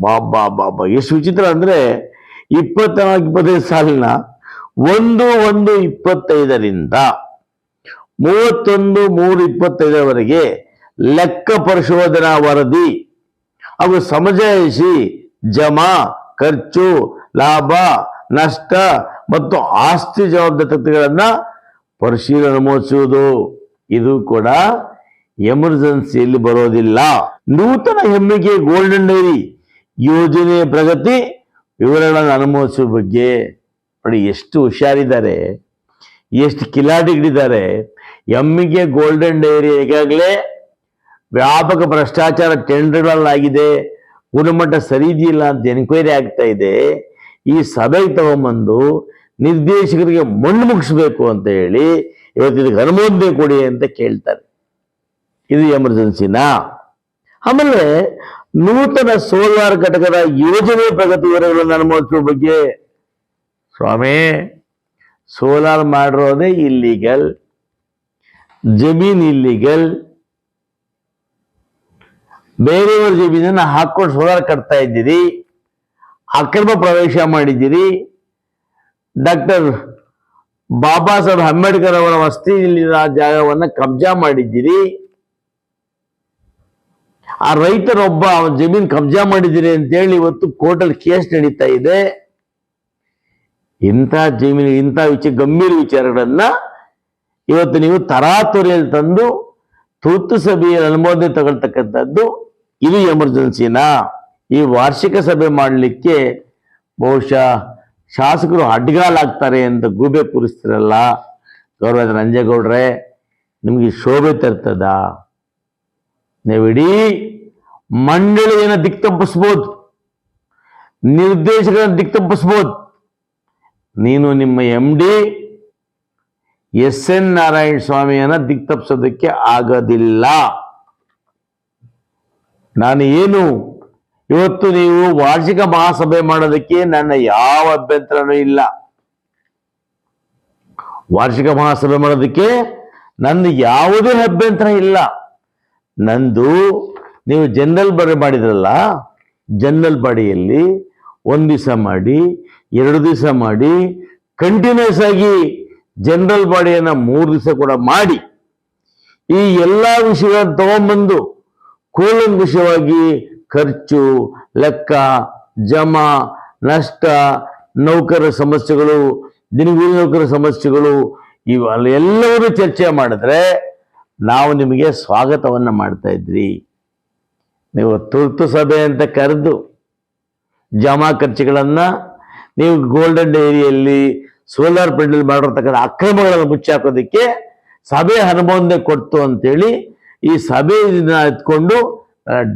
ಬಾಬಾ ಬಾಬಾ ಎಷ್ಟು ವಿಚಿತ್ರ ಅಂದ್ರೆ ಇಪ್ಪತ್ನಾಲ್ಕು, ಇಪ್ಪತ್ತೈದು ಸಾಲಿನ ಒಂದು ಒಂದು, ಇಪ್ಪತ್ತೈದರಿಂದ ಮೂವತ್ತೊಂದು, ಮೂರು, ಇಪ್ಪತ್ತೈದರವರೆಗೆ ಲೆಕ್ಕ ಪರಿಶೋಧನಾ ವರದಿ ಹಾಗೂ ಸಮಜಾಯಿಸಿ ಜಮಾ, ಖರ್ಚು, ಲಾಭ, ನಷ್ಟ ಮತ್ತು ಆಸ್ತಿ ಜವಾಬ್ದಾರಿಗಳನ್ನ ಪರಿಶೀಲನೆ ಮೂಡಿಸುವುದು ಇದು ಕೂಡ ಎಮರ್ಜೆನ್ಸಿಯಲ್ಲಿ ಬರೋದಿಲ್ಲ. ನೂತನ ಹೆಮ್ಮೆಗೆ ಗೋಲ್ಡನ್ ಡೈರಿ ಯೋಜನೆಯ ಪ್ರಗತಿ ವಿವರಗಳನ್ನು ಅನುಮೋದಿಸುವ ಬಗ್ಗೆ ನೋಡಿ ಎಷ್ಟು ಹುಷಾರಿದ್ದಾರೆ, ಎಷ್ಟು ಕಿಲಾಡಿಗಳಿದ್ದಾರೆ. ಎಮ್ಮಿಗೆ ಗೋಲ್ಡನ್ ಡೈರಿ ಈಗಾಗಲೇ ವ್ಯಾಪಕ ಭ್ರಷ್ಟಾಚಾರ ಟೆಂಡರ್ಗಳಲ್ಲಾಗಿದೆ, ಗುಣಮಟ್ಟ ಸರಿ ಅಂತ ಎನ್ಕ್ವೈರಿ ಆಗ್ತಾ ಇದೆ. ಈ ಸಭೆಗೆ ತಗೊಂಬಂದು ನಿರ್ದೇಶಕರಿಗೆ ಮಣ್ಣು ಮುಗಿಸ್ಬೇಕು ಅಂತ ಹೇಳಿ ಇವತ್ತು ಇದಕ್ಕೆ ಅನುಮೋದನೆ ಕೊಡಿ ಅಂತ ಕೇಳ್ತಾರೆ. ಇದು ಎಮರ್ಜೆನ್ಸಿನಾ? ಆಮೇಲೆ ನೂತನ ಸೋಲಾರ್ ಘಟಕದ ಯೋಜನೆ ಪ್ರಗತಿ ವಿವರಗಳನ್ನು ಅನುಮೋದಿಸುವ ಬಗ್ಗೆ. ಸ್ವಾಮಿ, ಸೋಲಾರ್ ಮಾಡಿರೋದೇ ಇಲ್ಲಿಗಲ್ ಜಮೀನ್ ಇಲ್ಲಿಗಲ್ ಬೇರೆಯವ್ರ ಜಮೀನನ್ನ ಹಾಕೊಂಡು ಸೋಲಾರ್ ಕಟ್ತಾ ಇದ್ದೀರಿ, ಅಕ್ರಮ ಪ್ರವೇಶ ಮಾಡಿದ್ದೀರಿ. ಡಾಕ್ಟರ್ ಬಾಬಾ ಸಾಹೇಬ್ ಅಂಬೇಡ್ಕರ್ ಅವರ ವಸ್ತಿಯಲ್ಲಿನ ಜಾಗವನ್ನ ಕಬ್ಜಾ ಮಾಡಿದ್ದೀರಿ. ಆ ರೈತರೊಬ್ಬ ಅವನ ಜಮೀನ್ ಕಬ್ಜಾ ಮಾಡಿದ್ದೀರಿ ಅಂತೇಳಿ ಇವತ್ತು ಕೋರ್ಟಲ್ಲಿ ಕೇಸ್ ನಡೀತಾ ಇದೆ. ಇಂಥ ಜಮೀನು, ಇಂಥ ವಿಚಾರ ಗಂಭೀರ ವಿಚಾರಗಳನ್ನ ಇವತ್ತು ನೀವು ತರಾತುರಿಯಲ್ಲಿ ತಂದು ತುರ್ತು ಸಭೆಯಲ್ಲಿ ಅನುಮೋದನೆ ತಗೊಳ್ತಕ್ಕಂಥದ್ದು ಇದು ಎಮರ್ಜೆನ್ಸಿನಾ? ಈ ವಾರ್ಷಿಕ ಸಭೆ ಮಾಡಲಿಕ್ಕೆ ಬಹುಶಃ ಶಾಸಕರು ಅಡ್ಗಾಲಾಗ್ತಾರೆ ಅಂತ ಗೂಬೆ ಕೂರಿಸ್ತಿರಲ್ಲ ಗೌರವ ನಂಜೇಗೌಡ್ರೆ, ನಿಮಗೆ ಶೋಭೆ ತರ್ತದ? ನೀವು ಇಡೀ ಮಂಡಳಿಯನ್ನು ದಿಕ್ತಪ್ಪಿಸ್ಬೋದು ನಿರ್ದೇಶಕರನ್ನು ದಿಕ್ತಪ್ಪಿಸ್ಬೋದು ನೀನು ನಿಮ್ಮ M D S N Narayana ಸ್ವಾಮಿಯನ್ನ ದಿಕ್ತಪ್ಸೋದಕ್ಕೆ ಆಗೋದಿಲ್ಲ. ನಾನು ಏನು, ಇವತ್ತು ನೀವು ವಾರ್ಷಿಕ ಮಹಾಸಭೆ ಮಾಡೋದಕ್ಕೆ ನನ್ನ ಯಾವ ಅಭ್ಯಂತರನೂ ಇಲ್ಲ. ವಾರ್ಷಿಕ ಮಹಾಸಭೆ ಮಾಡೋದಕ್ಕೆ ನನ್ನ ಯಾವುದೇ ಅಭ್ಯಂತರ ಇಲ್ಲ. ನಂದು, ನೀವು ಜನರಲ್ ಬಾಡಿ ಮಾಡಿದ್ರಲ್ಲ ಜನರಲ್ ಬಾಡಿಯಲ್ಲಿ ಒಂದು ದಿವಸ ಮಾಡಿ, ಎರಡು ದಿವಸ ಮಾಡಿ ಕಂಟಿನ್ಯೂಸ್ ಆಗಿ ಜನರಲ್ ಬಾಡಿಯನ್ನು ಮೂರು ದಿವಸ ಕೂಡ ಮಾಡಿ, ಈ ಎಲ್ಲ ವಿಷಯಗಳನ್ನು ತಗೊಂಬಂದು ಕೂಲಂಕುಷವಾಗಿ ಖರ್ಚು, ಲೆಕ್ಕ, ಜಮಾ, ನಷ್ಟ, ನೌಕರರ ಸಮಸ್ಯೆಗಳು, ದಿನಗೂಲಿ ನೌಕರರ ಸಮಸ್ಯೆಗಳು ಇವೆಲ್ಲ ಎಲ್ಲವನ್ನೂ ಚರ್ಚೆ ಮಾಡಿದ್ರೆ ನಾವು ನಿಮಗೆ ಸ್ವಾಗತವನ್ನು ಮಾಡ್ತಾ ಇದ್ರಿ. ನೀವು ತುರ್ತು ಸಭೆ ಅಂತ ಕರೆದು ಜಮಾ ಖರ್ಚುಗಳನ್ನು ನೀವು ಗೋಲ್ಡನ್ ಡೈರಿಯಲ್ಲಿ ಸೋಲಾರ್ ಪೆಂಡಲ್ ಮಾಡಿರ್ತಕ್ಕಂಥ ಅಕ್ರಮಗಳನ್ನು ಮುಚ್ಚಾಕೋದಕ್ಕೆ ಸಭೆ ಅನುಮೋದನೆ ಕೊಡ್ತು ಅಂತೇಳಿ ಈ ಸಭೆಯಿಂದ ಎತ್ಕೊಂಡು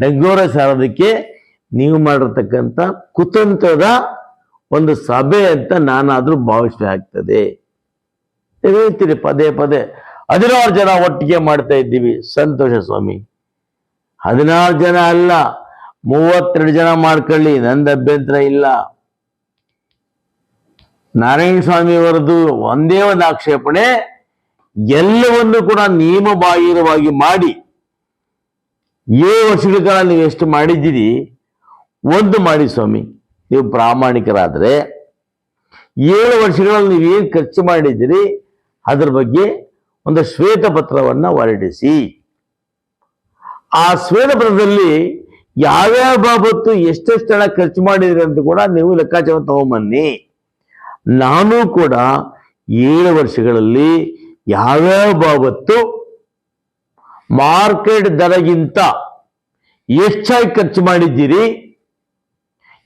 ಡಂಗೋರ ಸಾರೋದಕ್ಕೆ ನೀವು ಮಾಡಿರ್ತಕ್ಕಂಥ ಕುತಂತ್ರದ ಒಂದು ಸಭೆ ಅಂತ ನಾನಾದರೂ ಭಾವಿಸ್ಬೇಕಾಗ್ತದೆ. ಹೇಳ್ತೀರಿ? ಪದೇ ಪದೇ ಹದಿನಾರು ಜನ ಒಟ್ಟಿಗೆ ಮಾಡ್ತಾ ಇದ್ದೀವಿ. ಸಂತೋಷ ಸ್ವಾಮಿ. ಹದಿನಾರು ಜನ ಅಲ್ಲ, ಮೂವತ್ತೆರಡು ಜನ ಮಾಡ್ಕೊಳ್ಳಿ, ನಂದು ಅಭ್ಯಂತರ ಇಲ್ಲ. ನಾರಾಯಣ ಸ್ವಾಮಿ ಅವರದು ಒಂದೇ ಒಂದು ಆಕ್ಷೇಪಣೆ, ಎಲ್ಲವನ್ನು ಕೂಡ ನಿಯಮ ಬಾಹಿರವಾಗಿ ಮಾಡಿ, ಏಳು ವರ್ಷಗಳ ಕಾಲ ನೀವು ಎಷ್ಟು ಮಾಡಿದ್ದೀರಿ? ಒಂದು ಮಾಡಿ ಸ್ವಾಮಿ. ನೀವು ಪ್ರಾಮಾಣಿಕರಾದರೆ, ಏಳು ವರ್ಷಗಳಲ್ಲಿ ನೀವು ಏನು ಖರ್ಚು ಮಾಡಿದ್ದೀರಿ? ಅದ್ರ ಬಗ್ಗೆ ಒಂದು ಶ್ವೇತಪತ್ರವನ್ನು ಹೊರಡಿಸಿ. ಆ ಶ್ವೇತಪತ್ರದಲ್ಲಿ ಯಾವ್ಯಾವ ಬಾಬತ್ತು ಎಷ್ಟೆಷ್ಟು ಹಣ ಖರ್ಚು ಮಾಡಿದ್ರಿ ಅಂತ ಕೂಡ ನೀವು ಲೆಕ್ಕಾಚಾರ ತಗೊಂಬನ್ನಿ. ನಾನು ಕೂಡ ಏಳು ವರ್ಷಗಳಲ್ಲಿ ಯಾವ್ಯಾವ ಬಾಬತ್ತು ಮಾರ್ಕೆಟ್ ದರಗಿಂತ ಹೆಚ್ಚಾಗಿ ಖರ್ಚು ಮಾಡಿದ್ದೀರಿ,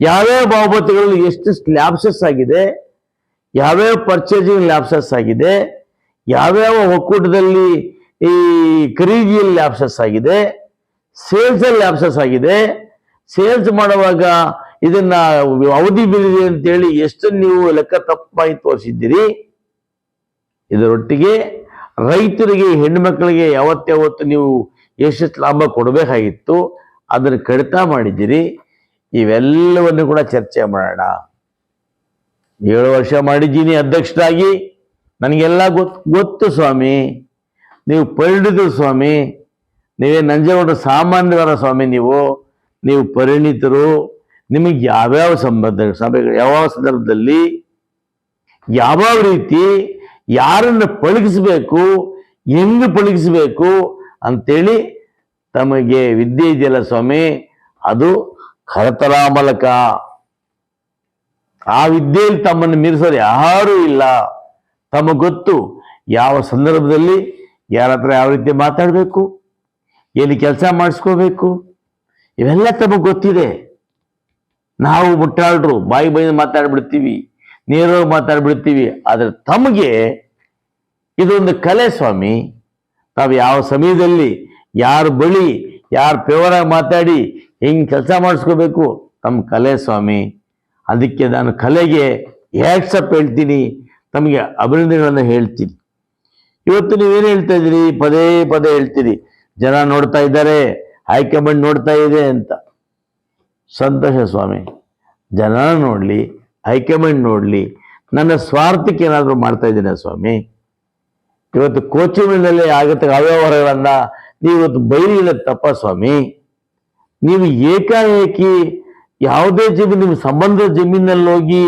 ಯಾವ್ಯಾವ ಬಾಬತ್ತುಗಳಲ್ಲಿ ಎಷ್ಟು ಲ್ಯಾಬ್ಸಸ್ ಆಗಿದೆ, ಯಾವ್ಯಾವ ಪರ್ಚೇಸಿಂಗ್ ಲ್ಯಾಬ್ಸಸ್ ಆಗಿದೆ ಯಾವ್ಯಾವ ಒಕ್ಕೂಟದಲ್ಲಿ ಈ ಖರೀದಿಯಲ್ಲಿ ಲ್ಯಾಪ್ಸಸ್ ಆಗಿದೆ ಸೇಲ್ಸ್ ಅಲ್ಲಿ ಲ್ಯಾಬ್ಸಸ್ ಆಗಿದೆ ಸೇಲ್ಸ್ ಮಾಡುವಾಗ ಇದನ್ನ ಅವಧಿ ಮೀರಿದೆ ಅಂತೇಳಿ ಎಷ್ಟು ನೀವು ಲೆಕ್ಕ ತಪ್ಪಾಗಿ ತೋರಿಸಿದ್ದೀರಿ, ಇದರೊಟ್ಟಿಗೆ ರೈತರಿಗೆ, ಹೆಣ್ಣುಮಕ್ಕಳಿಗೆ ಯಾವತ್ತಾವತ್ತು ನೀವು ಎಷ್ಟೆಷ್ಟು ಲಾಭ ಕೊಡಬೇಕಾಗಿತ್ತು, ಅದನ್ನು ಕಡಿತ ಮಾಡಿದ್ದೀರಿ, ಇವೆಲ್ಲವನ್ನು ಕೂಡ ಚರ್ಚೆ ಮಾಡೋಣ. ಏಳು ವರ್ಷ ಮಾಡಿದ್ದೀನಿ ಅಧ್ಯಕ್ಷರಾಗಿ. ನನಗೆಲ್ಲ ಗೊತ್ತು ಗೊತ್ತು ಸ್ವಾಮಿ. ನೀವು ಪರಿಣಿತ ಸ್ವಾಮಿ. ನೀವೇ ನಂಜೇಗೌಡ ಸಾಮಾನ್ಯವರ ಸ್ವಾಮಿ ನೀವು. ನೀವು ಪರಿಣಿತರು. ನಿಮಗೆ ಯಾವ್ಯಾವ ಸಂಬಂಧ ಸಭೆಗಳು ಯಾವ ಸಂದರ್ಭದಲ್ಲಿ ಯಾವ್ಯಾವ ರೀತಿ ಯಾರನ್ನು ಪಳಗಿಸಬೇಕು, ಹೆಂಗ್ ಪಳಗಿಸಬೇಕು ಅಂತೇಳಿ ತಮಗೆ ವಿದ್ಯೆ ಇದೆಯಲ್ಲ ಸ್ವಾಮಿ. ಅದು ಕರತರಾಮಲಕ. ಆ ವಿದ್ಯೆಯಲ್ಲಿ ತಮ್ಮನ್ನು ಮೀರಿಸೋರು ಯಾರೂ ಇಲ್ಲ. ತಮಗೆ ಗೊತ್ತು ಯಾವ ಸಂದರ್ಭದಲ್ಲಿ ಯಾರ ಹತ್ರ ಯಾವ ರೀತಿ ಮಾತಾಡಬೇಕು ಏನು ಕೆಲಸ ಮಾಡಿಸ್ಕೋಬೇಕು, ಇವೆಲ್ಲ ತಮಗೆ ಗೊತ್ತಿದೆ. ನಾವು ಮುಟ್ಟಾಳರು, ಬಾಯಿ ಬಾಯಿ ಮಾತಾಡ್ಬಿಡ್ತೀವಿ, ನೇರವಾಗಿ ಮಾತಾಡ್ಬಿಡ್ತೀವಿ, ಆದರೆ ತಮಗೆ ಇದೊಂದು ಕಲೆ ಸ್ವಾಮಿ. ತಾವು ಯಾವ ಸಮಯದಲ್ಲಿ, ಯಾರ ಬಳಿ, ಯಾರ ಪೇವರಾಗಿ ಮಾತಾಡಿ, ಹೆಂಗೆ ಕೆಲಸ ಮಾಡಿಸ್ಕೋಬೇಕು ತಮ್ಮ ಕಲೆ ಸ್ವಾಮಿ. ಅದಕ್ಕೆ ನಾನು ಕಲೆಗೆ ಹ್ಯಾಟ್ಸಪ್ ಹೇಳ್ತೀನಿ. ತಮಗೆ ಅಭಿನಂದನೆಗಳನ್ನು ಹೇಳ್ತೀನಿ. ಇವತ್ತು ನೀವೇನು ಹೇಳ್ತಾ ಇದ್ದೀರಿ? ಪದೇ ಪದೇ ಹೇಳ್ತೀರಿ. ಜನ ನೋಡ್ತಾ ಇದ್ದಾರೆ ಹೈಕಮಾಂಡ್ ನೋಡ್ತಾ ಇದೆ ಅಂತ. ಸಂತೋಷ ಸ್ವಾಮಿ, ಜನ ನೋಡಲಿ ಹೈಕಮಾಂಡ್ ನೋಡಲಿ. ನನ್ನ ಸ್ವಾರ್ಥಕ್ಕೆ ಏನಾದರೂ ಮಾಡ್ತಾ ಇದ್ದೀನ ಸ್ವಾಮಿ? ಇವತ್ತು ಕೋಚಿಂಗ್ನಲ್ಲಿ ಆಗುತ್ತೆ ಅವ್ಯವಹಾರಗಳನ್ನು ನೀವು ಇವತ್ತು ಬೈಲಿಲ್ಲ ತಪ್ಪ ಸ್ವಾಮಿ. ನೀವು ಏಕಾಏಕಿ ಯಾವುದೇ ಜಮೀನು, ನಿಮ್ಮ ಸಂಬಂಧದ ಜಮೀನಲ್ಲಿ ಹೋಗಿ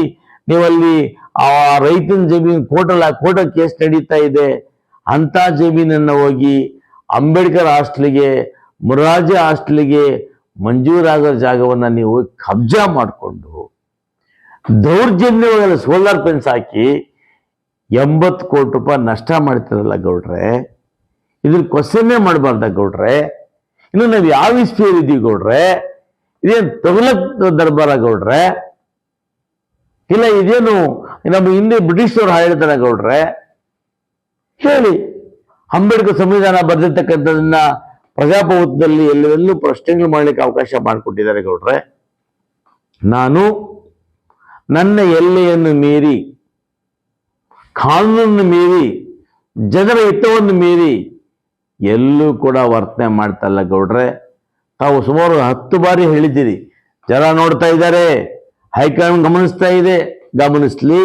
ನೀವಲ್ಲಿ ಆ ರೈತನ ಜಮೀನು ಕೋರ್ಟ ಕೇಸ್ ನಡೀತಾ ಇದೆ. ಅಂತ ಜಮೀನನ್ನು ಹೋಗಿ ಅಂಬೇಡ್ಕರ್ ಹಾಸ್ಟ್ಲಿಗೆ ಮುರಾಜಿ ಹಾಸ್ಟ್ಲಿಗೆ ಮಂಜೂರಾಗೋ ಜಾಗವನ್ನು ನೀವು ಕಬ್ಜಾ ಮಾಡಿಕೊಂಡು ದೌರ್ಜನ್ಯವಾಗಲ್ಲ ಸೋಲಾರ್ ಪೆನ್ಸ್ ಹಾಕಿ ಎಂಬತ್ತು ಕೋಟಿ ರೂಪಾಯಿ ನಷ್ಟ ಮಾಡ್ತಿರಲ್ಲ ಗೌಡ್ರೆ. ಇದ್ರ ಕ್ವಶನ್ನೇ ಮಾಡಬಾರ್ದ ಗೌಡ್ರೆ. ಇನ್ನು ನಾವು ಯಾವ ಇಸ್ಪೇರ್ ಇದೀವಿ ಗೌಡ್ರೆ? ಇದೇನು ತಗಲಕ್ ದರ್ಬಾರ ಗೌಡ್ರೆ? ಇಲ್ಲ ಇದೇನು ನಮ್ಮ ಹಿಂದೆ ಬ್ರಿಟಿಷರು ಆಳಿರ್ತಾರ ಗೌಡ್ರೆ, ಹೇಳಿ. ಅಂಬೇಡ್ಕರ್ ಸಂವಿಧಾನ ಬರೆದಿರ್ತಕ್ಕಂಥದನ್ನ ಪ್ರಜಾಪ್ರಭುತ್ವದಲ್ಲಿ ಎಲ್ಲೆಲ್ಲೂ ಪ್ರಶ್ನೆಗಳು ಮಾಡಲಿಕ್ಕೆ ಅವಕಾಶ ಮಾಡಿಕೊಟ್ಟಿದ್ದಾರೆ ಗೌಡ್ರೆ. ನಾನು ನನ್ನ ಎಲ್ಲೆಯನ್ನು ಮೀರಿ, ಕಾನೂನನ್ನು ಮೀರಿ, ಜನರ ಹಿತವನ್ನು ಮೀರಿ ಎಲ್ಲೂ ಕೂಡ ವರ್ತನೆ ಮಾಡ್ತಾ ಇಲ್ಲ ಗೌಡ್ರೆ. ತಾವು ಸುಮಾರು ಹತ್ತು ಬಾರಿ ಹೇಳಿದ್ದೀರಿ. ಜನ ನೋಡ್ತಾ ಇದ್ದಾರೆ, ಹೈಕಮಾಂಡ್ ಗಮನಿಸ್ತಾ ಇದೆ. ಗಮನಿಸ್ಲಿ.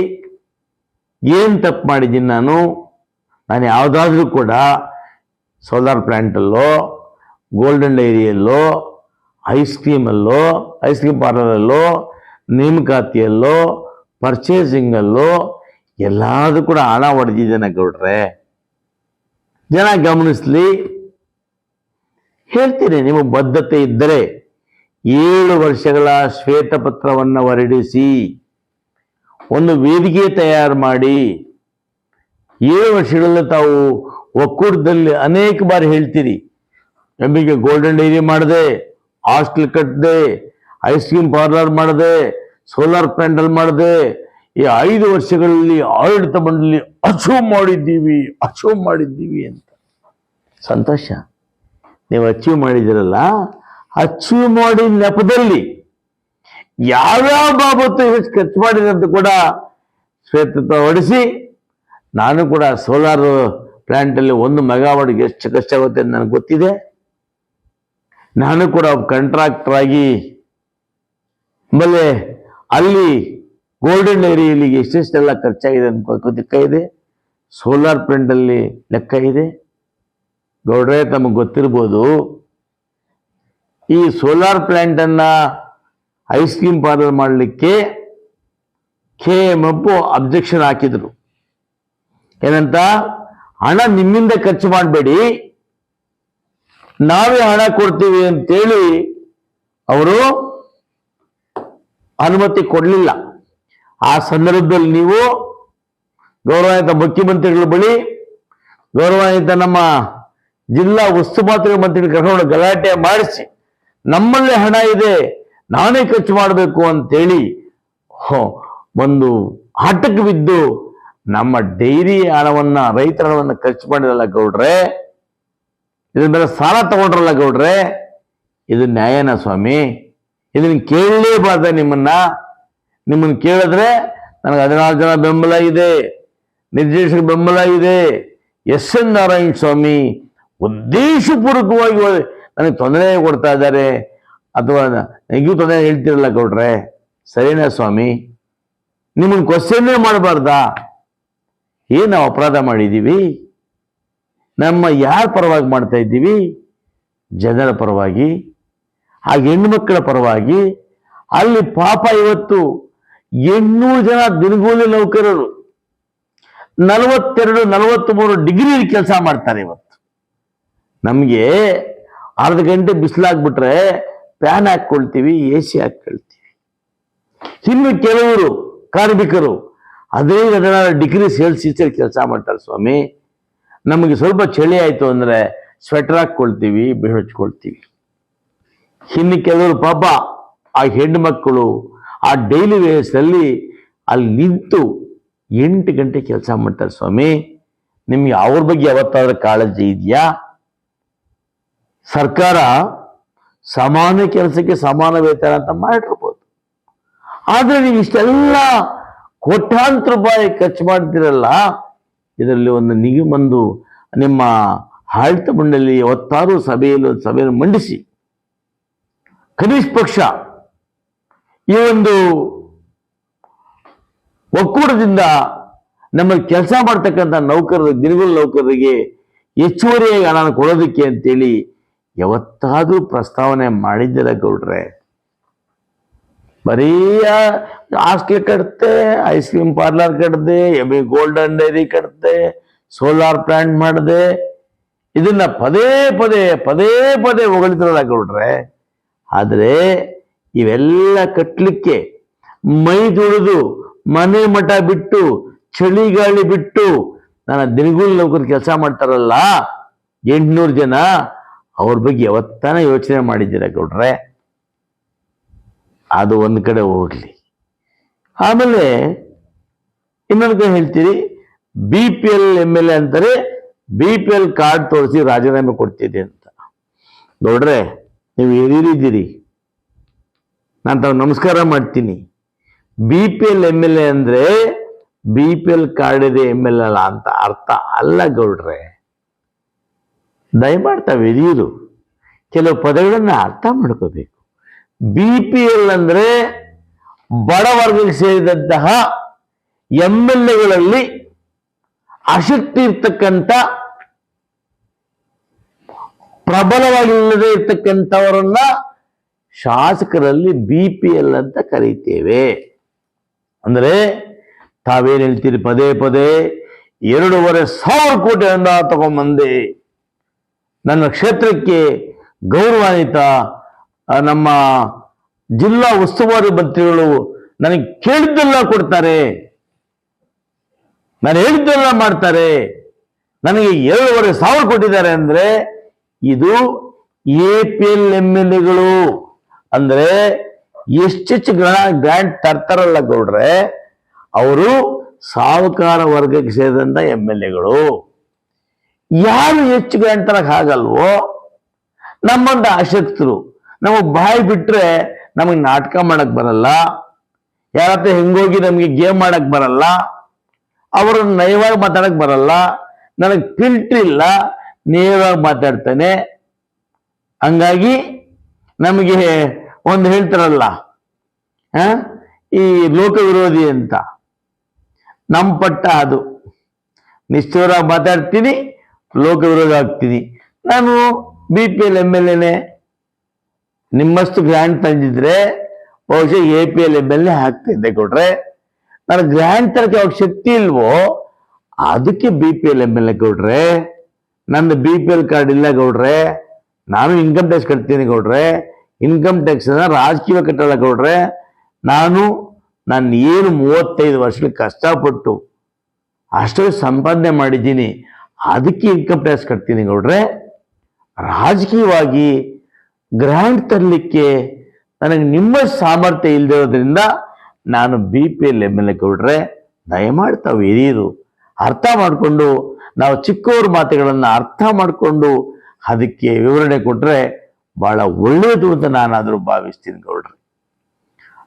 ಏನು ತಪ್ಪು ಮಾಡಿದ್ದೀನಿ ನಾನು? ನಾನು ಯಾವುದಾದ್ರೂ ಕೂಡ ಸೋಲಾರ್ ಪ್ಲ್ಯಾಂಟಲ್ಲೋ ಗೋಲ್ಡನ್ ಡೈರಿಯಲ್ಲೋ, ಐಸ್ ಕ್ರೀಮಲ್ಲೋ, ಐಸ್ ಕ್ರೀಮ್ ಪಾರ್ಲರಲ್ಲೋ ನೇಮಕಾತಿಯಲ್ಲೋ ಪರ್ಚೇಸಿಂಗಲ್ಲೋ ಎಲ್ಲದೂ ಕೂಡ ಹಣ ಹೊಡೆದಿದ್ದೇನೆ ಗೌಡ್ರೆ. ಜನ ಗಮನಿಸ್ಲಿ. ಹೇಳ್ತೀನಿ, ನಿಮಗೆ ಬದ್ಧತೆ ಇದ್ದರೆ ಏಳು ವರ್ಷಗಳ ಶ್ವೇತಪತ್ರವನ್ನು ಹೊರಡಿಸಿ. ಒಂದು ವೇದಿಕೆ ತಯಾರು ಮಾಡಿ ಏಳು ವರ್ಷಗಳಲ್ಲಿ ತಾವು ಒಕ್ಕೂಟದಲ್ಲಿ ಅನೇಕ ಬಾರಿ ಹೇಳ್ತೀರಿ ನಮಗೆ ಗೋಲ್ಡನ್ ಡೈರಿ ಮಾಡಿದೆ ಹಾಸ್ಟೆಲ್ ಕಟ್ಟದೆ ಐಸ್ ಕ್ರೀಮ್ ಪಾರ್ಲರ್ ಮಾಡಿದೆ ಸೋಲಾರ್ ಪ್ಯಾಂಡಲ್ ಮಾಡಿದೆ. ಈ ಐದು ವರ್ಷಗಳಲ್ಲಿ ಆಡಳಿತ ಮಂಡಳಿ ಅಚೀವ್ ಮಾಡಿದ್ದೀವಿ ಅಚೀವ್ ಮಾಡಿದ್ದೀವಿ ಅಂತ. ಸಂತೋಷ. ನೀವು ಅಚೀವ್ ಮಾಡಿದಿರಲ್ಲ ಅಚೀವ್ ಮಾಡಿದ ನೆಪದಲ್ಲಿ ಯಾವ್ಯಾವ ಬಾಬತ್ತು ಖರ್ಚು ಮಾಡಿದೆ ಅಂತ ಕೂಡ ಶ್ವೇತತ್ವ ಹೊಡಿಸಿ, ನಾನು ಕೂಡ ಸೋಲಾರ್ ಪ್ಲ್ಯಾಂಟಲ್ಲಿ ಒಂದು ಮೆಗಾವಾಟ್ಗೆ ಎಷ್ಟು ಖರ್ಚಾಗುತ್ತೆ ಆಗುತ್ತೆ ಅಂತ ನನಗೆ ಗೊತ್ತಿದೆ. ನಾನು ಕೂಡ ಕಂಟ್ರಾಕ್ಟರ್ ಆಗಿ, ಆಮೇಲೆ ಅಲ್ಲಿ ಗೋಲ್ಡನ್ ಏರಿಯಲ್ಲಿ ಎಷ್ಟೆಷ್ಟೆಲ್ಲ ಖರ್ಚಾಗಿದೆ ಅಂತ ಲೆಕ್ಕ ಇದೆ. ಸೋಲಾರ್ ಪ್ಲ್ಯಾಂಟಲ್ಲಿ ಲೆಕ್ಕ ಇದೆ. ಗೌಡ್ರೆ, ತಮಗೆ ಗೊತ್ತಿರ್ಬೋದು, ಈ ಸೋಲಾರ್ ಪ್ಲಾಂಟನ್ನು ಐಸ್ ಕ್ರೀಮ್ ಪಾರ್ಲರ್ ಮಾಡಲಿಕ್ಕೆ ಕೆ ಎಂ ಅಬ್ಜೆಕ್ಷನ್ ಹಾಕಿದ್ರು. ಏನಂತ? ಹಣ ನಿಮ್ಮಿಂದ ಖರ್ಚು ಮಾಡಬೇಡಿ. ನಾವೇ ಹಣ ಕೊಡ್ತೀವಿ ಅಂತೇಳಿ ಅವರು ಅನುಮತಿ ಕೊಡಲಿಲ್ಲ. ಆ ಸಂದರ್ಭದಲ್ಲಿ ನೀವು ಗೌರವಾನ್ವಿತ ಮುಖ್ಯಮಂತ್ರಿಗಳ ಬಳಿ, ಗೌರವಾನ್ವಿತ ನಮ್ಮ ಜಿಲ್ಲಾ ಉಸ್ತುವಾರಿ ಮಂತ್ರಿಗಳ ಕರ್ಕೊಂಡು ಗಲಾಟೆ ಮಾಡಿಸಿ, ನಮ್ಮಲ್ಲೇ ಹಣ ಇದೆ ನಾನೇ ಖರ್ಚು ಮಾಡಬೇಕು ಅಂತೇಳಿ ಒಂದು ಆಟಕ್ಕೆ ಬಿದ್ದು ನಮ್ಮ ಡೈರಿ ಹಣವನ್ನ, ರೈತರ ಹಣವನ್ನ ಖರ್ಚು ಮಾಡಿರಲ್ಲ ಗೌಡ್ರೆ ಇದ್ರ ಮೇಲೆ ಸಾಲ ತಗೊಂಡ್ರಲ್ಲ ಗೌಡ್ರೆ, ಇದು ನ್ಯಾಯನ ಸ್ವಾಮಿ. ಇದನ್ನ ಕೇಳಲೇಬಾರ್ದ ನಿಮ್ಮನ್ನ. ನಿಮ್ಮನ್ನ ಕೇಳಿದ್ರೆ ನನಗೆ ಹದಿನಾರು ಜನ ಬೆಂಬಲ ಇದೆ, ನಿರ್ದೇಶಕ ಬೆಂಬಲ ಇದೆ. ಎಸ್ ಎನ್ ನಾರಾಯಣ ಸ್ವಾಮಿ ಉದ್ದೇಶಪೂರ್ವಕವಾಗಿ ನನಗೆ ತೊಂದರೆ ಕೊಡ್ತಾ ಇದ್ದಾರೆ. ಅಥವಾ ನನಗೂ ತೊಂದರೆ ಹೇಳ್ತಿರಲ್ಲ ಗೌಡ್ರೆ, ಸರಿನಾ ಸ್ವಾಮಿ? ನಿಮ್ಮನ್ನ ಕ್ವಶನ್ನೇ ಮಾಡಬಾರ್ದಾ? ಏನು ನಾವು ಅಪರಾಧ ಮಾಡಿದ್ದೀವಿ ನಮ್ಮ ಯಾರ ಪರವಾಗಿ ಮಾಡ್ತಾ ಇದ್ದೀವಿ? ಜನರ ಪರವಾಗಿ, ಆ ಹೆಣ್ಣುಮಕ್ಕಳ ಪರವಾಗಿ. ಅಲ್ಲಿ ಪಾಪ ಇವತ್ತು ಎಂಟ್ನೂರು ಜನ ದಿನಗೂಲಿ ನೌಕರರು, ನಲವತ್ತೆರಡು ನಲವತ್ತ್ಮೂರು ಡಿಗ್ರಿ ಕೆಲಸ ಮಾಡ್ತಾರೆ ಇವತ್ತು. ನಮಗೆ ಅರ್ಧ ಗಂಟೆ ಬಿಸಿಲಾಗ್ಬಿಟ್ರೆ ಫ್ಯಾನ್ ಹಾಕ್ಕೊಳ್ತೀವಿ, ಎ ಸಿ ಹಾಕ್ಕೊಳ್ತೀವಿ. ಇನ್ನು ಕೆಲವರು ಕಾರ್ಮಿಕರು, ಹದಿನೈದು, ಹದಿನಾರು ಡಿಗ್ರಿ ಸೆಲ್ಸಿಯಸ್ ಕೆಲಸ ಮಾಡ್ತಾರೆ ಸ್ವಾಮಿ. ನಮಗೆ ಸ್ವಲ್ಪ ಚಳಿ ಆಯ್ತು ಅಂದ್ರೆ ಸ್ವೆಟರ್ ಹಾಕ್ಕೊಳ್ತೀವಿ ಬೆಳಚ್ಕೊಳ್ತೀವಿ ಇನ್ನು ಕೆಲವರು ಪಾಪ ಆ ಹೆಣ್ಣು ಮಕ್ಕಳು ಆ ಡೈಲಿ ವೇಸ್ನಲ್ಲಿ ಅಲ್ಲಿ ನಿಂತು ಎಂಟು ಗಂಟೆ ಕೆಲಸ ಮಾಡ್ತಾರೆ ಸ್ವಾಮಿ. ನಿಮಗೆ ಅವ್ರ ಬಗ್ಗೆ ಯಾವತ್ತಾದ್ರೂ ಕಾಳಜಿ ಇದೆಯಾ? ಸರ್ಕಾರ ಸಮಾನ ಕೆಲಸಕ್ಕೆ ಸಮಾನ ವೇತನ ಅಂತ ಮಾಡಿರ್ಬೋದು. ಆದರೆ ನೀವು ಇಷ್ಟೆಲ್ಲ ಕೋಟ್ಯಾಂತರ ರೂಪಾಯಿ ಖರ್ಚು ಮಾಡ್ತೀರಲ್ಲ, ಇದರಲ್ಲಿ ಒಂದು ನಿಗಮೊಂದು ನಿಮ್ಮ ಆಡಳಿತ ಮಂಡಳಿ ಯಾವತ್ತಾರು ಸಭೆಯಲ್ಲಿ ಒಂದು ಸಭೆಯನ್ನು ಮಂಡಿಸಿ. ಕನಿಷ್ಠ ಪಕ್ಷ ಈ ಒಂದು ಒಕ್ಕೂಟದಿಂದ ನಮ್ಮಲ್ಲಿ ಕೆಲಸ ಮಾಡ್ತಕ್ಕಂಥ ನೌಕರರು ದಿನಗಳ ನೌಕರರಿಗೆ ಹೆಚ್ಚುವರಿಯಾಗಿ ಹಣ ಕೊಡೋದಕ್ಕೆ ಅಂತೇಳಿ ಯಾವತ್ತಾದ್ರೂ ಪ್ರಸ್ತಾವನೆ ಮಾಡಿದ್ದಿಲ್ಲ ಗೌಡ್ರೆ. ಬರೀ ಹಾಸ್ಟೆಲ್ ಕಟ್ತೆ ಐಸ್ ಕ್ರೀಮ್ ಪಾರ್ಲರ್ ಕಟ್ದೆ ಎಮಿ ಗೋಲ್ಡನ್ ಡೈರಿ ಕಟ್ತೆ ಸೋಲಾರ್ ಪ್ಲಾಂಟ್ ಮಾಡಿದೆ. ಇದನ್ನ ಪದೇ ಪದೇ ಪದೇ ಪದೇ ಹೊಗಳಿದ್ರಲ್ಲ ಗೌಡ್ರೆ. ಆದರೆ ಇವೆಲ್ಲ ಕಟ್ಟಲಿಕ್ಕೆ ಮೈ ದುಡಿದು ಮನೆ ಮಠ ಬಿಟ್ಟು ಚಳಿಗಾಳಿ ಬಿಟ್ಟು, ನನ್ನ ದಿನಗೂಲಿ ನೌಕರ ಕೆಲಸ ಮಾಡ್ತಾರಲ್ಲ, ಎಂಟುನೂರು ಜನ. ಅವ್ರ ಬಗ್ಗೆ ಯಾವತ್ತಾನ ಯೋಚನೆ ಮಾಡಿದ್ದೀರ ಗೌಡ್ರೆ? ಅದು ಒಂದು ಕಡೆ ಹೋಗಲಿ. ಆಮೇಲೆ ಇನ್ನೊಂದು ಕಡೆ ಹೇಳ್ತೀರಿ B P L M L A ಅಂತಾರೆ ಬಿ ಪಿ ಎಲ್ ಕಾರ್ಡ್ ತೋರಿಸಿ ರಾಜೀನಾಮೆ ಕೊಡ್ತಿದ್ದೆ ಅಂತ. ನೋಡ್ರೆ ನೀವು ಹಿರಿಯರಿದ್ದೀರಿ ನಾನು ತಾವು ನಮಸ್ಕಾರ ಮಾಡ್ತೀನಿ. B P L M L A ಅಂದರೆ ಬಿ ಪಿ ಎಲ್ ಕಾರ್ಡ್ ಇದೆ ಎಂ ಎಲ್ ಅಲ್ಲ ಅಂತ ಅರ್ಥ ಅಲ್ಲ ಗೌಡ್ರೆ. ದಯಮಾಡಿ ತಾವು ಹಿರಿಯರು. ಕೆಲವು ಪದಗಳನ್ನು ಅರ್ಥ ಮಾಡ್ಕೋಬೇಕು. ಬಿ ಪಿ ಎಲ್ ಅಂದರೆ ಬಡವರ್ಗಕ್ಕೆ ಸೇರಿದಂತಹ ಎಂ ಎಲ್ ಎಗಳಲ್ಲಿ ಅಶಕ್ತಿ ಇರ್ತಕ್ಕಂಥ, ಪ್ರಬಲವಾಗಿಲ್ಲದೆ ಇರ್ತಕ್ಕಂಥವರನ್ನ ಶಾಸಕರಲ್ಲಿ ಬಿ ಪಿ ಎಲ್ ಅಂತ ಕರೀತೇವೆ. ಅಂದರೆ ತಾವೇನು ಹೇಳ್ತೀರಿ, ಪದೇ ಪದೇ ಎರಡೂವರೆ ಸಾವಿರ ಕೋಟಿ ಅಂದ ತಗೊಂಬಂದೆ ನನ್ನ ಕ್ಷೇತ್ರಕ್ಕೆ ಗೌರವಾನ್ವಿತ ನಮ್ಮ ಜಿಲ್ಲಾ ಉಸ್ತುವಾರಿ ಮಂತ್ರಿಗಳು ನನಗೆ ಕೇಳಿದ್ದೆಲ್ಲ ಕೊಡ್ತಾರೆ. ನಾನು ಹೇಳಿದ್ದೆಲ್ಲ ಮಾಡ್ತಾರೆ. ನನಗೆ ಏಳುವರೆ ಸಾವಿರ ಕೊಟ್ಟಿದ್ದಾರೆ ಅಂದರೆ ಇದು A P L M L ಎಗಳು ಅಂದ್ರೆ ಗ್ರಾ ಗ್ರ್ಯಾಂಡ್ ತರ್ತಾರಲ್ಲ ಗೌಡ್ರೆ, ಅವರು ಸಾಹುಕಾರ ವರ್ಗಕ್ಕೆ ಸೇರಿದಂಥ ಎಂ ಎಲ್ ಎಗಳು ಯಾರು ಹೆಚ್ಚು ಗ್ರಾಂಟ್ ತರಕ್ ಆಗಲ್ವೋ ನಮ್ಮಂತ ಆಸಕ್ತರು ನಮಗೆ ಬಾಯಿ ಬಿಟ್ರೆ ನಮಗೆ ನಾಟಕ ಮಾಡಕ್ ಬರಲ್ಲ, ಯಾರತ್ರ ಹೆಂಗೋಗಿ ನಮಗೆ ಗೇಮ್ ಮಾಡಕ್ ಬರಲ್ಲ ಅವರು ನಯವಾಗಿ ಮಾತಾಡಕ್ ಬರಲ್ಲ, ನನಗೆ ಫಿಲ್ಟ್ರ್ ಇಲ್ಲ, ನೇರವಾಗಿ ಮಾತಾಡ್ತಾನೆ. ಹಂಗಾಗಿ ನಮಗೆ ಒಂದು ಹೇಳ್ತಾರಲ್ಲ ಈ ಲೋಕ ವಿರೋಧಿ ಅಂತ ನಮ್ಮ ಪಟ್ಟ ಅದು. ನಿಷ್ಠೂರಾಗಿ ಮಾತಾಡ್ತೀನಿ. ಲೋಕ ವಿರೋಧ ಆಗ್ತೀನಿ. ನಾನು B P L M L ಎನೇ ನಿಮ್ಮಷ್ಟು ಗ್ರ್ಯಾಂಡ್ ತಂದಿದ್ರೆ ಬಹುಶಃ A P L M L A ಹಾಕ್ತಿದ್ದೆ ಕೊಟ್ರೆ. ನಾನು ಗ್ರ್ಯಾಂಡ್ ತರಕ್ಕೆ ಅವಾಗ ಶಕ್ತಿ ಇಲ್ವೋ, ಅದಕ್ಕೆ B P L M L A ಕೊಟ್ರೆ ನನ್ನ ಬಿ ಪಿ ಎಲ್ ಕಾರ್ಡ್ ಇಲ್ಲ ಗೌಡ್ರೆ ನಾನು ಇನ್ಕಮ್ ಟ್ಯಾಕ್ಸ್ ಕಟ್ತೀನಿ ಗೌಡ್ರೆ ಇನ್ಕಮ್ ಟ್ಯಾಕ್ಸ್ ರಾಜಕೀಯ ಕಟ್ಟಲ್ಲ ಗೌಡ್ರೆ ನಾನು ನಾನು ಏನು ಮೂವತ್ತೈದು ವರ್ಷಕ್ಕೆ ಕಷ್ಟಪಟ್ಟು ಅಷ್ಟು ಸಂಪಾದನೆ ಮಾಡಿದ್ದೀನಿ. ಅದಕ್ಕೆ ಇನ್ಕಮ್ ಟ್ಯಾಕ್ಸ್ ಕಟ್ತೀನಿ ಗೌಡ್ರೆ. ರಾಜಕೀಯವಾಗಿ ಗ್ರ್ಯಾಂಡ್ ತರಲಿಕ್ಕೆ ನನಗೆ ನಿಮ್ಮ ಸಾಮರ್ಥ್ಯ ಇಲ್ಲದಿರೋದ್ರಿಂದ ನಾನು B P L M L A ಕೊಡ್ರೆ ದಯಮಾಡಿ ತಾವು ಹಿರಿಯರು. ಅರ್ಥ ಮಾಡಿಕೊಂಡು ನಾವು ಚಿಕ್ಕವ್ರ ಮಾತುಗಳನ್ನು ಅರ್ಥ ಮಾಡಿಕೊಂಡು ಅದಕ್ಕೆ ವಿವರಣೆ ಕೊಟ್ಟರೆ ಭಾಳ ಒಳ್ಳೆಯದು ಅಂತ ನಾನಾದರೂ ಭಾವಿಸ್ತೀನಿ ಗೌಡ್ರೆ.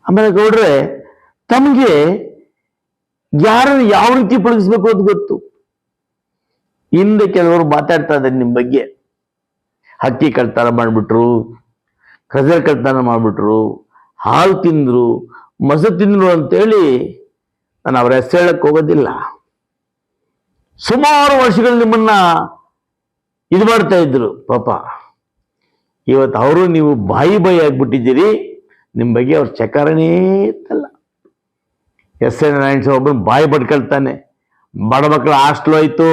ಆಮೇಲೆ ಗೌಡ್ರೆ, ತಮಗೆ ಯಾರನ್ನು ಯಾವ ರೀತಿ ಪಳಗಿಸ್ಬೇಕು ಅಂತ ಗೊತ್ತು? ಹಿಂದೆ ಕೆಲವರು ಮಾತಾಡ್ತಾ ಇದ್ದಾರೆ ನಿಮ್ಮ ಬಗ್ಗೆ. ಹಕ್ಕಿ ಕಳ್ತನ ಮಾಡಿಬಿಟ್ರು ಕಜರ್ ಕಳ್ತನ ಮಾಡಿಬಿಟ್ರು, ಹಾಲು ತಿಂದ್ರು ಮೊಸರು ತಿಂದರು ಅಂತೇಳಿ ನಾನು ಅವ್ರ ಹೆಸರು ಹೇಳಕ್ ಹೋಗೋದಿಲ್ಲ. ಸುಮಾರು ವರ್ಷಗಳು ನಿಮ್ಮನ್ನ ಇದು ಮಾಡ್ತಾ ಇದ್ರು, ಪಾಪ. ಇವತ್ತು ಅವರು ನೀವು ಬಾಯಿ ಬಾಯಿ ಆಗಿಬಿಟ್ಟಿದ್ದೀರಿ ನಿಮ್ಮ ಬಗ್ಗೆ ಅವ್ರ ಚಕಾರಣೇ ಇತ್ತಲ್ಲ. ಎಸ್ ಎ ನಾರಾಯಣ ಸ್ವಾಮಿ ಒಬ್ಬನು ಬಾಯಿ ಪಡ್ಕೊಳ್ತಾನೆ. ಬಡ ಮಕ್ಕಳ ಹಾಸ್ಟ್ಲು ಹೋಯ್ತು.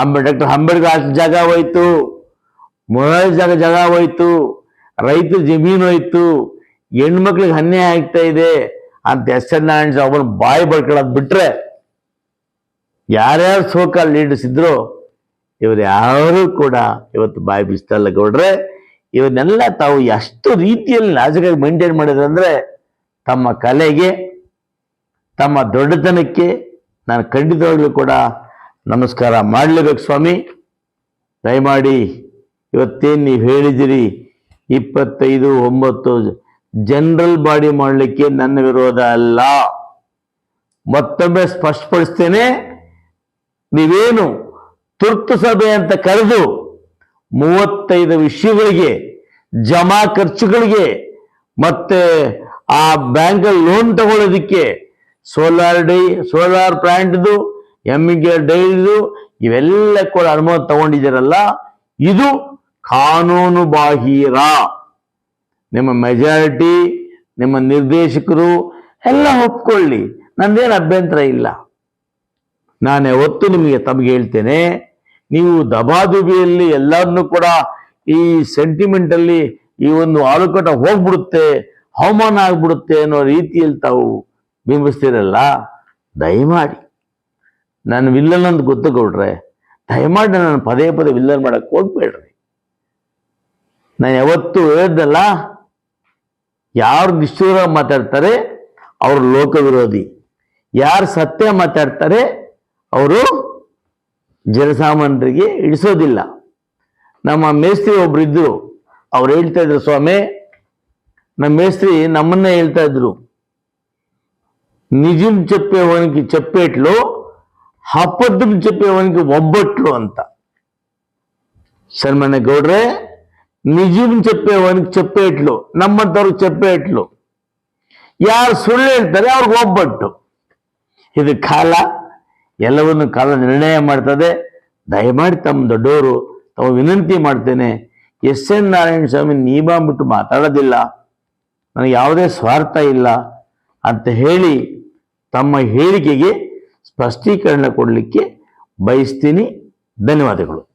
ಅಂಬೆ ಡಾಕ್ಟರ್ ಅಂಬೇಡ್ಕರ್ ಅಷ್ಟು ಜಾಗ ಹೋಯ್ತು ಮೊರಾರ್ಜಿ ಜಾಗ ಜಾಗ ಹೋಯ್ತು ರೈತ ಜಮೀನು ಹೋಯ್ತು, ಹೆಣ್ಮಕ್ಳಿಗೆ ಅನ್ಯಾಯ ಆಗ್ತಾ ಇದೆ ಅಂತ ಎಸ್ ಎನ್ ನಾರಾಯಣ ಅವನ ಬಾಯಿ ಬಳ್ಕೊಳ್ಳೋದು ಬಿಟ್ರೆ ಯಾರ್ಯಾರು ಸೋಕಾಲ್ ಲೀಡರ್ಸ್ ಇದ್ರು ಇವರು ಯಾರು ಕೂಡ ಇವತ್ತು ಬಾಯಿ ಬಿಸ್ತಲ್ಲ ಗೌಡ್ರೆ. ಇವನ್ನೆಲ್ಲ ತಾವು ಎಷ್ಟು ರೀತಿಯಲ್ಲಿ ನಾಜಕಾಗಿ ಮೇಂಟೈನ್ ಮಾಡಿದ್ರೆ ಅಂದ್ರೆ ತಮ್ಮ ಕಲೆಗೆ, ತಮ್ಮ ದೊಡ್ಡತನಕ್ಕೆ ನಾನು ಖಂಡಿತವಾಗ್ಲೂ ಕೂಡ ನಮಸ್ಕಾರ ಮಾಡಲೇಬೇಕು ಸ್ವಾಮಿ. ದಯಮಾಡಿ ಇವತ್ತೇನು ನೀವು ಹೇಳಿದಿರಿ ಇಪ್ಪತ್ತೈದು ಒಂಬತ್ತು ಜನರಲ್ ಬಾಡಿ ಮಾಡಲಿಕ್ಕೆ ನನ್ನ ವಿರೋಧ ಅಲ್ಲ. ಮತ್ತೊಮ್ಮೆ ಸ್ಪಷ್ಟಪಡಿಸ್ತೇನೆ, ನೀವೇನು ತುರ್ತು ಸಭೆ ಅಂತ ಕರೆದು ಮೂವತ್ತೈದು ವಿಷಯಗಳಿಗೆ, ಜಮಾ ಖರ್ಚುಗಳಿಗೆ ಮತ್ತೆ ಆ ಬ್ಯಾಂಕಲ್ಲಿ ಲೋನ್ ತಗೊಳ್ಳೋದಕ್ಕೆ ಸೋಲಾರ್ ಡೈ, ಸೋಲಾರ್ ಪ್ಲಾಂಟ್ದು ಎಮ್ಮಿಗೆ ಡೈರಿದು ಇವೆಲ್ಲ ಕೂಡ ಅನುಮತಿ ತಗೊಂಡಿದ್ದೀರಲ್ಲ, ಇದು ಕಾನೂನು ಬಾಹಿರ ನಿಮ್ಮ ಮೆಜಾರಿಟಿ ನಿಮ್ಮ ನಿರ್ದೇಶಕರು ಎಲ್ಲ ಒಪ್ಕೊಳ್ಳಿ, ನಂದೇನು ಅಭ್ಯಂತರ ಇಲ್ಲ. ನಾನು ಯಾವತ್ತು ನಿಮಗೆ ತಮಗೆ ಹೇಳ್ತೇನೆ, ನೀವು ದಬಾದುಬಿಯಲ್ಲಿ ಎಲ್ಲರನ್ನೂ ಕೂಡ ಈ ಸೆಂಟಿಮೆಂಟಲ್ಲಿ ಈ ಒಂದು ಆಲೂಕಟ ಹೋಗ್ಬಿಡುತ್ತೆ ಹವಾಮಾನ ಆಗ್ಬಿಡುತ್ತೆ ಅನ್ನೋ ರೀತಿಯಲ್ಲಿ ತಾವು ಬಿಂಬಿಸ್ತೀರಲ್ಲ, ದಯಮಾಡಿ. ನಾನು ವಿಲ್ಲನ್ ಅಂತ ಗೊತ್ತುಕೊಟ್ರೆ ದಯಮಾಡಿ ನಾನು ಪದೇ ಪದೇ ವಿಲ್ಲನ್ ಮಾಡಕ್ಕೆ ಹೋಗ್ಬೇಡ್ರಿ ನಾನು ಯಾವತ್ತು ಹೇಳ್ದಲ್ಲ ಯಾರು ನಿಷ್ಠೂರ ಮಾತಾಡ್ತಾರೆ ಅವರು ಲೋಕ ವಿರೋಧಿ ಯಾರು ಸತ್ಯ ಮಾತಾಡ್ತಾರೆ ಅವರು ಜನಸಾಮಾನ್ಯರಿಗೆ ಇಡಿಸೋದಿಲ್ಲ ನಮ್ಮ ಮೇಸ್ತ್ರಿ ಒಬ್ರು ಇದ್ರು ಅವ್ರು ಹೇಳ್ತಾ ಇದ್ರು ಸ್ವಾಮಿ ನಮ್ಮ ಮೇಸ್ತ್ರಿ ನಮ್ಮನ್ನೇ ಹೇಳ್ತಾ ಇದ್ರು ನಿಜಂ చెప్పేవానికి చెప్పేట్లు అబద్ధం చెప్పేవానికి ఒబ్బట్లు ಅಂತ. ಶರ್ಮನೆ ಗೌಡ್ರೆ నిజం చెప్పేవానికి చెప్పేట్లు ನಮ್ಮಂಥವ್ರು చెప్పేట్లు ಯಾರು ಸುಳ್ಳು ಹೇಳ್ತಾರೆ ಅವ್ರಿಗೆ ಒಬ್ಬಟ್ಟು. ಇದು ಕಾಲ, ಎಲ್ಲವನ್ನು ಕಾಲ ನಿರ್ಣಯ ಮಾಡ್ತದೆ. ದಯಮಾಡಿ ತಮ್ಮ ದೊಡ್ಡವರು, ತಮ್ಮ ವಿನಂತಿ ಮಾಡ್ತೇನೆ. ಎಸ್ ಎನ್ ನಾರಾಯಣ ಸ್ವಾಮಿ, ನೀ ನೀಬಾಂಬಿಟ್ಟು ಮಾತಾಡೋದಿಲ್ಲ. ನನಗೆ ಯಾವುದೇ ಸ್ವಾರ್ಥ ಇಲ್ಲ ಅಂತ ಹೇಳಿ ತಮ್ಮ ಹೇಳಿಕೆಗೆ ಸ್ಪಷ್ಟೀಕರಣ ಕೊಡಲಿಕ್ಕೆ ಬಯಸ್ತೀನಿ. ಧನ್ಯವಾದಗಳು.